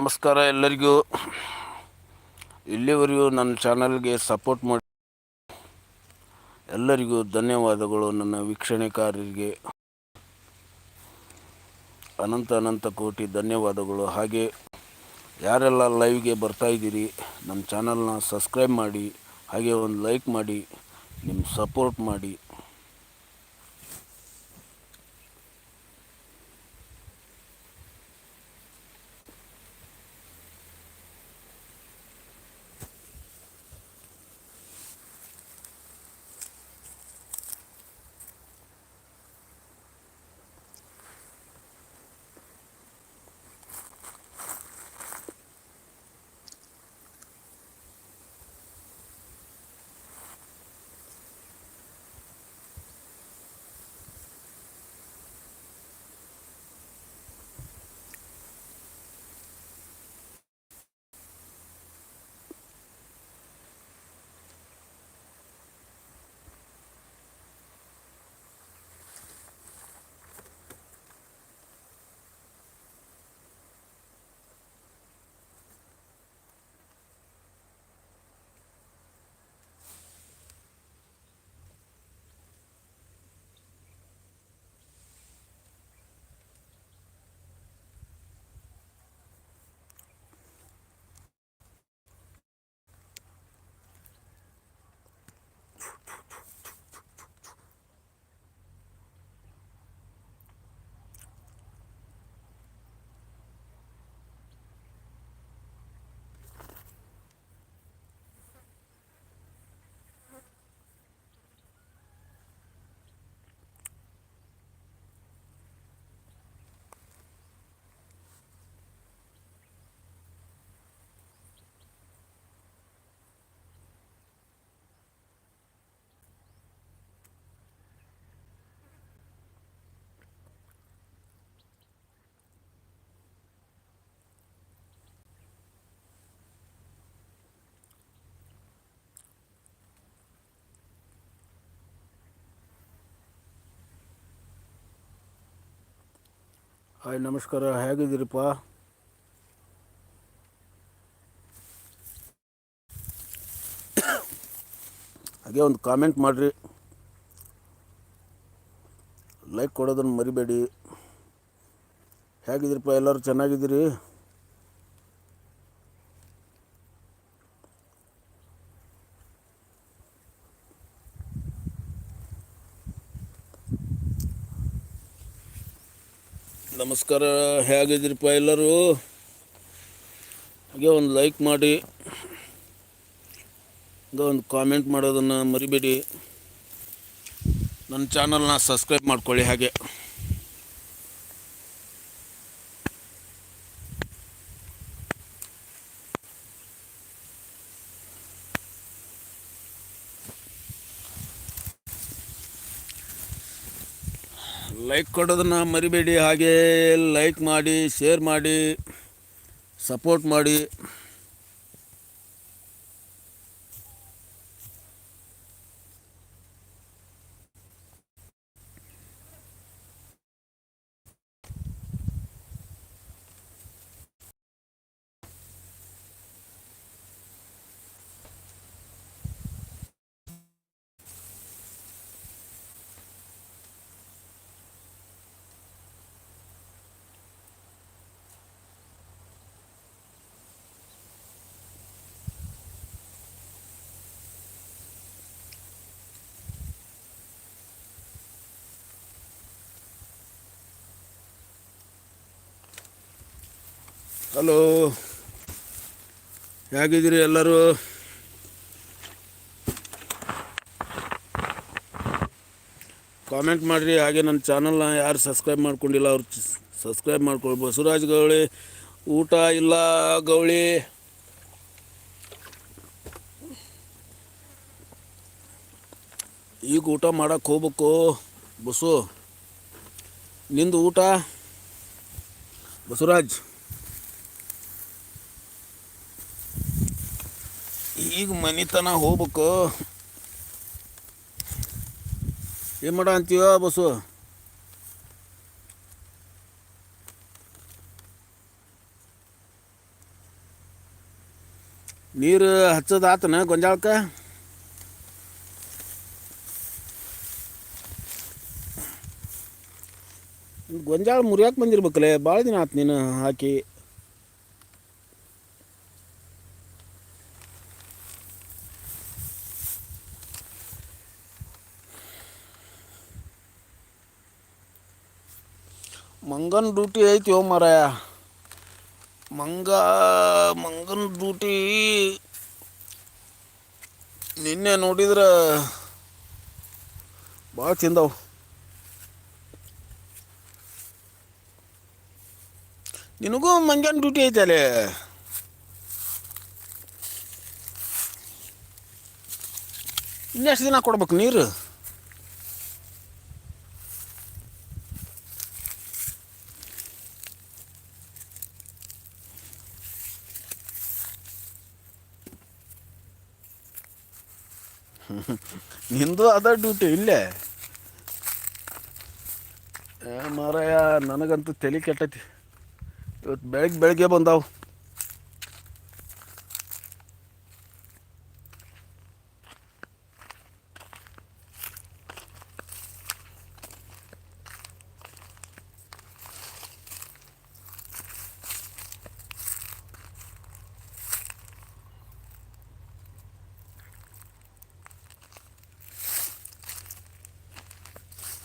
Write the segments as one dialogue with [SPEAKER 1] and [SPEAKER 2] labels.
[SPEAKER 1] ನಮಸ್ಕಾರ ಎಲ್ಲರಿಗೂ. ಇಲ್ಲಿವರೆಗೂ ನನ್ನ ಚಾನಲ್ಗೆ ಸಪೋರ್ಟ್ ಮಾಡಿ ಎಲ್ಲರಿಗೂ ಧನ್ಯವಾದಗಳು ನನ್ನ ವೀಕ್ಷಣೆಕಾರರಿಗೆ. ಅನಂತ ಅನಂತ ಕೋಟಿ ಧನ್ಯವಾದಗಳು. ಹಾಗೆ ಯಾರೆಲ್ಲ ಲೈವ್ಗೆ ಬರ್ತಾಯಿದ್ದೀರಿ ನಮ್ಮ ಚಾನಲ್ನ ಸಬ್ಸ್ಕ್ರೈಬ್ ಮಾಡಿ, ಹಾಗೆ ಒಂದು ಲೈಕ್ ಮಾಡಿ, ನಿಮ್ಮ ಸಪೋರ್ಟ್ ಮಾಡಿ. ಹಾಯ್ ನಮಸ್ಕಾರ. ಹೇಗಿದ್ದೀರಪ್ಪ? ಹಾಗೆ ಒಂದು ಕಾಮೆಂಟ್ ಮಾಡಿರಿ. ಲೈಕ್ ಕೊಡೋದನ್ನು ಮರಿಬೇಡಿ. ಹೇಗಿದ್ದೀರಪ್ಪ? ಎಲ್ಲರೂ ಚೆನ್ನಾಗಿದ್ದೀರಿ? ನಮಸ್ಕಾರ ಹೇಗಿದ್ದೀರಿಪ್ಪ ಎಲ್ಲರೂ? ಹಾಗೆ ಒಂದು ಲೈಕ್ ಮಾಡಿ, ಹಾಗೆ ಒಂದು ಕಾಮೆಂಟ್ ಮಾಡೋದನ್ನು ಮರಿಬೇಡಿ. ನನ್ನ ಚಾನಲ್ನ ಸಬ್ಸ್ಕ್ರೈಬ್ ಮಾಡ್ಕೊಳ್ಳಿ ಹಾಗೆ. ಲೈಕ್ ಕೊಡೋದನ್ನು ಮರಿಬೇಡಿ ಹಾಗೆ ಲೈಕ್ ಮಾಡಿ ಶೇರ್ ಮಾಡಿ ಸಪೋರ್ಟ್ ಮಾಡಿ. ಹಲೋ. ಹೇಗಿದ್ದೀರಿ ಎಲ್ಲರೂ? ಕಾಮೆಂಟ್ ಮಾಡಿರಿ, ಹಾಗೆ ನನ್ನ ಚಾನಲ್ನ ಯಾರು ಸಬ್ಸ್ಕ್ರೈಬ್ ಮಾಡ್ಕೊಂಡಿಲ್ಲ, ಅವ್ರು ಸಬ್ಸ್ಕ್ರೈಬ್ ಮಾಡ್ಕೊಳ್ಳಿ ಬಸವರಾಜ್ ಗೌಳಿ, ಊಟ ಇಲ್ಲ ಗೌಳಿ? ಈಗ ಊಟ ಮಾಡಕ್ಕೆ ಹೋಗ್ಬೇಕು. ಬಸು, ನಿಂದು ಊಟ? ಬಸವರಾಜ್ ಈಗ ಮನಿತನ ಹೋಗ್ಬೇಕು. ಏನು ಮಾಡ ಅಂತೀವ ಬಸ್ಸು ನೀರು ಹಚ್ಚದಾತನ ಗೊಂಜಾಳಕ್ಕೆ? ಗೊಂಜಾಳ ಮುರಿಯಾಕೆ ಬಂದಿರ್ಬೇಕಲ್ಲೇ ಭಾಳ ದಿನ ಆತು ನೀನು ಹಾಕಿ. ಮಂಗನ ಡ್ಯೂಟಿ ಐತಿ ಓ ಮಾರಾಯ. ಮಂಗ, ಮಂಗನ ಡ್ಯೂಟಿ ನಿನ್ನೆ ನೋಡಿದ್ರೆ ಭಾಳ ತಿಂದವು ನಿನಗೂ ಮಂಗನ ಡ್ಯೂಟಿ ಐತೆ ಅಲ್ಲಿ? ಇನ್ನೆಷ್ಟು ದಿನ ಕೊಡ್ಬೇಕು ನೀರು? ನಿಂದು ಅದ ಡ್ಯೂಟಿ ಇಲ್ಲೇ. ಏ ಮಾರಾಯ ನನಗಂತೂ ತಲೆ ಕೆಟ್ಟೈತಿ. ಇವತ್ತು ಬೆಳಗ್ಗೆ ಬೆಳಗ್ಗೆ ಬಂದಾವು.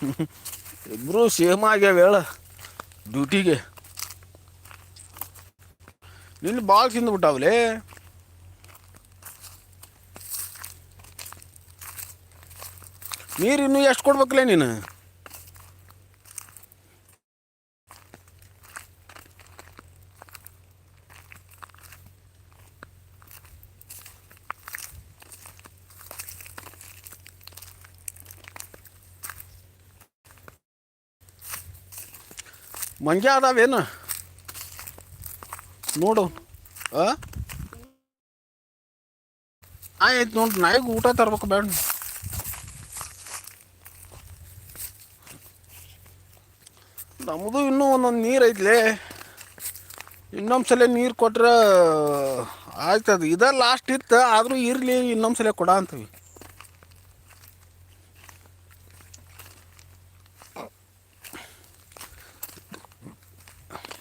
[SPEAKER 1] ಇಬ್ಬರು ಸೇಮ್ ಆಗ್ಯಾವ ಹೇಳ. ಡ್ಯೂಟಿಗೆ. ನಿನ್ನ ಭಾಳ ತಿಂದ್ಬಿಟ್ಟಾವ್ಲೇ? ನೀರು ಇನ್ನೂ ಎಷ್ಟು ಕೊಡ್ಬೇಕಲೇ ನೀನು? ಮಂಗ್ಯ ಅದಾವೇನು? ನೋಡು. ಆ? ಆಯ್ತು ನೋಡ್ರಿ ನಾಯಿಗೆ ಊಟ ತರ್ಬೇಕು ಬೇಡ. ನಮ್ಮದು ಇನ್ನೂ ಒಂದೊಂದು ನೀರು ಐತ್ಲೇ. ಇನ್ನೊಂದು ಸಲ ನೀರು ಕೊಟ್ರೆ ಆಯ್ತದ. ಇದ ಲಾಸ್ಟ್ ಇತ್ತು, ಆದರೂ ಇರಲಿ, ಇನ್ನೊಂದು ಸಲ ಕೊಡ ಅಂತೀವಿ.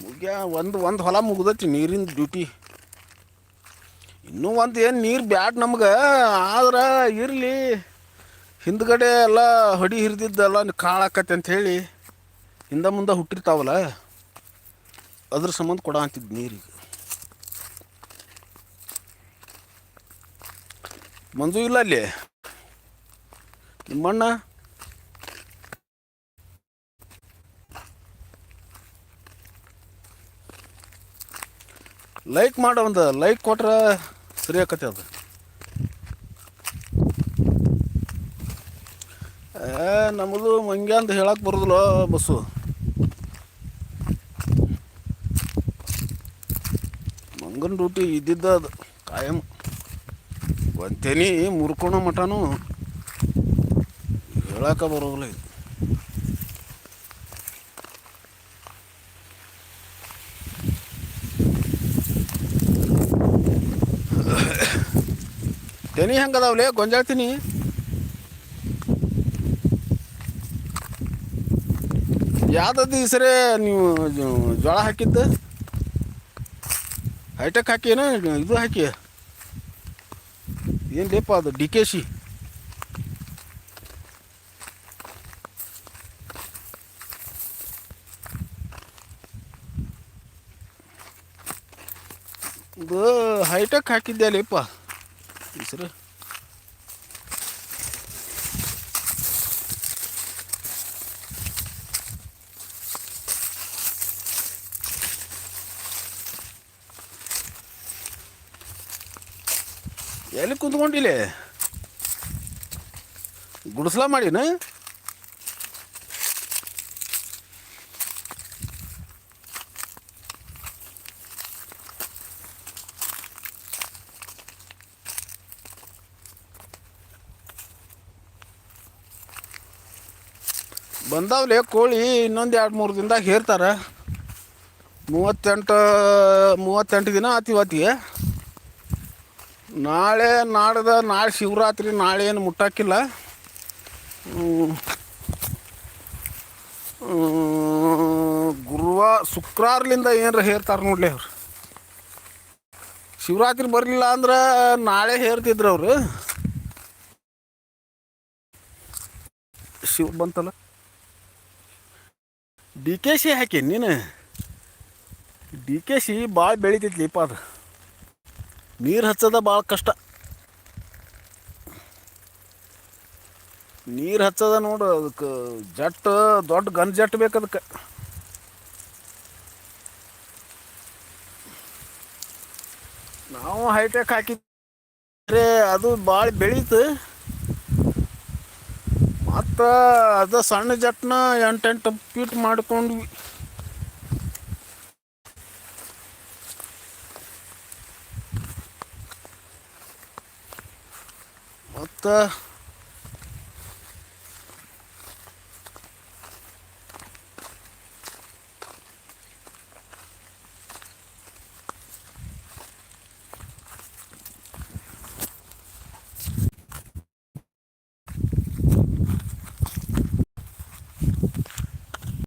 [SPEAKER 1] ಮುಗ್ಯ, ಒಂದು ಒಂದು ಹೊಲ ಮುಗ್ದೈತಿ ನೀರಿನ ಡ್ಯೂಟಿ ಇನ್ನೂ ಒಂದು ಏನು ನೀರು ಬ್ಯಾಡ್ ನಮ್ಗೆ, ಆದ್ರೆ ಇರಲಿ. ಹಿಂದ್ಗಡೆ ಎಲ್ಲ ಹೊಡಿ ಹಿರಿದಿದ್ದೆಲ್ಲ ಕಾಳಾಕತ್ತೆ ಅಂತ ಹೇಳಿ ಹಿಂದೆ ಮುಂದೆ ಹುಟ್ಟಿರ್ತಾವಲ್ಲ, ಅದ್ರ ಸಂಬಂಧ ಕೊಡ ಅಂತಿದ್ದು ನೀರಿಗೆ. ಮಂಜು ಇಲ್ಲ ಅಲ್ಲಿ? ನಿಮ್ಮಣ್ಣ? ಲೈಕ್ ಮಾಡೋ ಒಂದು ಲೈಕ್ ಕೊಟ್ರೆ ಸರಿ ಆಕತಿ ಅದು. ಏ ನಮ್ಮದು ಮಂಗ್ಯ ಅಂತ ಹೇಳಕ್ಕೆ ಬರೋದಿಲ್ಲ ಬಸ್ಸು. ಮಂಗನ ಡ್ಯೂಟಿ ಇದ್ದಿದ್ದ ಅದು, ಕಾಯಂ. ಒಂತೇನಿ ಮುರ್ಕೊಳೋ ಮಠನೂ. ಹೇಳಕ್ಕೆ ಬರೋದಿಲ್ಲ ಇದು. ತೆನಿ ಹೆಂಗದಾವ್ಲೆ ಗೊಂಜಾಳ ತಿನಿ ಯಾವ್ದದ್ದು ಈ ಸರಿ ನೀವು ಜೊ- ಜೋಳ ಹಾಕಿದ್ದು? ಹೈಟೆಕ್ ಹಾಕಿ ಏನೋ ಇದು ಹಾಕಿ. ಏನು ಲೇಪ ಅದು, ಡಿ ಕೆ ಶಿ? ಇದು ಹೈಟೆಕ್ ಹಾಕಿದ್ದೆ ಲೇಪ? ಹೆಸರು ಎಲ್ಲಿ ಕುಂತ್ಕೊಂಡಿಲ್ಲ ಗುಡಿಸ್ಲಾ ಮಾಡಿನ? ಬಂದಾವ್ಲೆ ಕೋಳಿ ಇನ್ನೊಂದು ಎರಡು ಮೂರು ದಿನದಾಗ ಹೇರ್ತಾರೆ. ಮೂವತ್ತೆಂಟು ಮೂವತ್ತೆಂಟು ದಿನ ಇವತ್ತಿಗೆ ನಾಳೆ ನಾಡ್ದ, ನಾಳೆ ಶಿವರಾತ್ರಿ, ನಾಳೆ ಏನು ಮುಟ್ಟಾಕಿಲ್ಲ. ಗುರುವ ಶುಕ್ರವಾರಲಿಂದ ಏನಾರ ಹೇರ್ತಾರೆ ನೋಡ್ಲಿ ಅವ್ರು. ಶಿವರಾತ್ರಿ ಬರಲಿಲ್ಲ ಅಂದ್ರೆ ನಾಳೆ ಹೇರ್ತಿದ್ರು ಅವರು. ಶಿವ ಬಂತಲ್ಲ? ಡಿ ಕೆ ಸಿ ಹಾಕಿ ನೀನು? ಡಿ ಕೆ ಸಿ ಭಾಳ ಬೆಳಿತೈತ್ಲಿಪ್ಪ ಅದು. ನೀರು ಹಚ್ಚೋದ ಭಾಳ ಕಷ್ಟ. ನೀರು ಹಚ್ಚದ ನೋಡು ಅದಕ್ಕೆ ಜಟ್, ದೊಡ್ಡ ಗನ್ ಜಟ್ ಬೇಕು ಅದಕ್ಕೆ ನಾವು ಹೈಟೆಕ್ ಹಾಕಿದ್ರೆ ಅದು ಭಾಳ ಬೆಳೀತು. ಮತ್ತು ಅದ ಸಣ್ಣ ಜಟ್ನ ಎಂಟೆಂಟು ಫೀಟ್ ಮಾಡ್ಕೊಂಡ್ವಿ. ಮತ್ತು